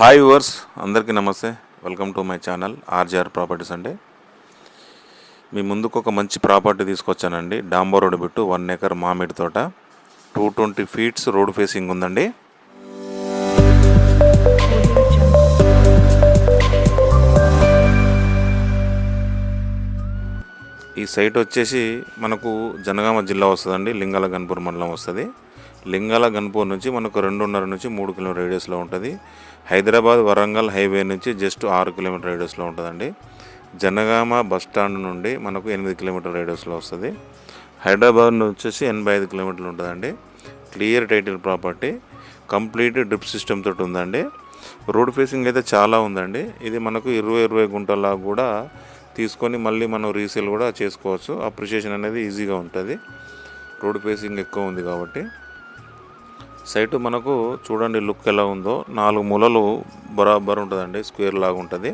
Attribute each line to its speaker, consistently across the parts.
Speaker 1: Hi viewers అందరికీ నమస్తే. Welcome to my channel RGR properties అండి. మీ ముందుకు ఒక మంచి ప్రాపర్టీ తీసుకొచ్చానండి. డాంబో రోడ్ బిట్టు వన్ ఏకర్ మామిడి తోట. Two twenty feets road facing ఉందండి. ఈ సైట్ వచ్చేసి మనకు జనగామ జిల్లా వస్తుందండి. లింగాల గన్పూర్ మండలం వస్తుంది. లింగాల గన్పూర్ నుంచి మనకు రెండున్నర నుంచి మూడు కిలోమీటర్ రేడియస్లో ఉంటుంది. హైదరాబాద్ వరంగల్ హైవే నుంచి జస్ట్ ఆరు కిలోమీటర్ రేడియస్లో ఉంటుందండి. జనగామ బస్ స్టాండ్ నుండి మనకు ఎనిమిది కిలోమీటర్ రేడియస్లో వస్తుంది. హైదరాబాద్ నుంచి వచ్చేసి ఎనభై ఐదు కిలోమీటర్లు ఉంటుందండి. Clear title property complete drip system తోటి ఉందండి. రోడ్ ఫేసింగ్ అయితే చాలా ఉందండి. ఇది మనకు ఇరవై ఇరవై గుంటలా కూడా తీసుకొని మళ్ళీ మనం రీసేల్ కూడా చేసుకోవచ్చు. అప్రిషియేషన్ అనేది ఈజీగా ఉంటుంది. రోడ్ ఫేసింగ్ ఎక్కువ ఉంది కాబట్టి. సైటు మనకు చూడండి లుక్ ఎలా ఉందో. నాలుగు మూలలు బరాబర్ ఉంటుందండి స్క్వేర్ లాగా ఉంటుంది.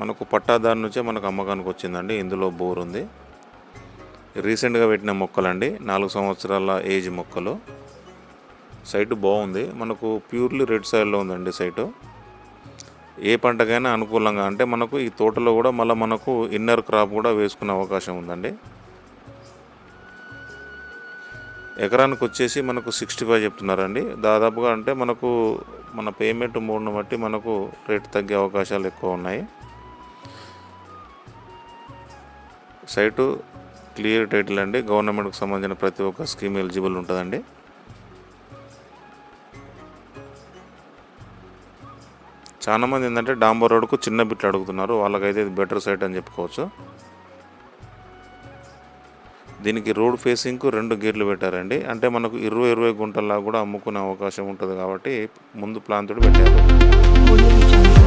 Speaker 1: మనకు పట్టాదారి నుంచే మనకు అమ్మకానికి వచ్చిందండి ఇందులో బోర్ ఉంది. రీసెంట్గా పెట్టిన మొక్కలండి నాలుగు సంవత్సరాల ఏజ్ మొక్కలు. సైటు బాగుంది మనకు ప్యూర్లీ రెడ్ సైడ్లో ఉందండి సైటు. ఏ పంటకైనా అనుకూలంగా అంటే మనకు ఈ తోటలో కూడా మళ్ళీ మనకు ఇన్నర్ క్రాప్ కూడా వేసుకునే అవకాశం ఉందండి. ఎకరానికి వచ్చేసి మనకు సిక్స్టీ ఫైవ్ చెప్తున్నారండి. దాదాపుగా అంటే మనకు మన పేమెంట్ మూడును బట్టి మనకు రేట్ తగ్గే అవకాశాలు ఎక్కువ ఉన్నాయి. సైటు క్లియర్ టైటిల్ అండి. గవర్నమెంట్కి సంబంధించిన ప్రతి ఒక్క స్కీమ్ ఎలిజిబుల్ ఉంటుందండి. చాలామంది ఏంటంటే డాంబర్ రోడ్కు చిన్న బిట్లు అడుగుతున్నారు. వాళ్ళకైతే ఇది బెటర్ సైట్ అని చెప్పుకోవచ్చు. దీనికి రోడ్ ఫేసింగ్కు రెండు గేట్లు పెట్టారండి. అంటే మనకు ఇరవై ఇరవై గుంటల్లా కూడా అమ్ముకునే అవకాశం ఉంటుంది కాబట్టి ముందు ప్లాన్ తోటి పెట్టారు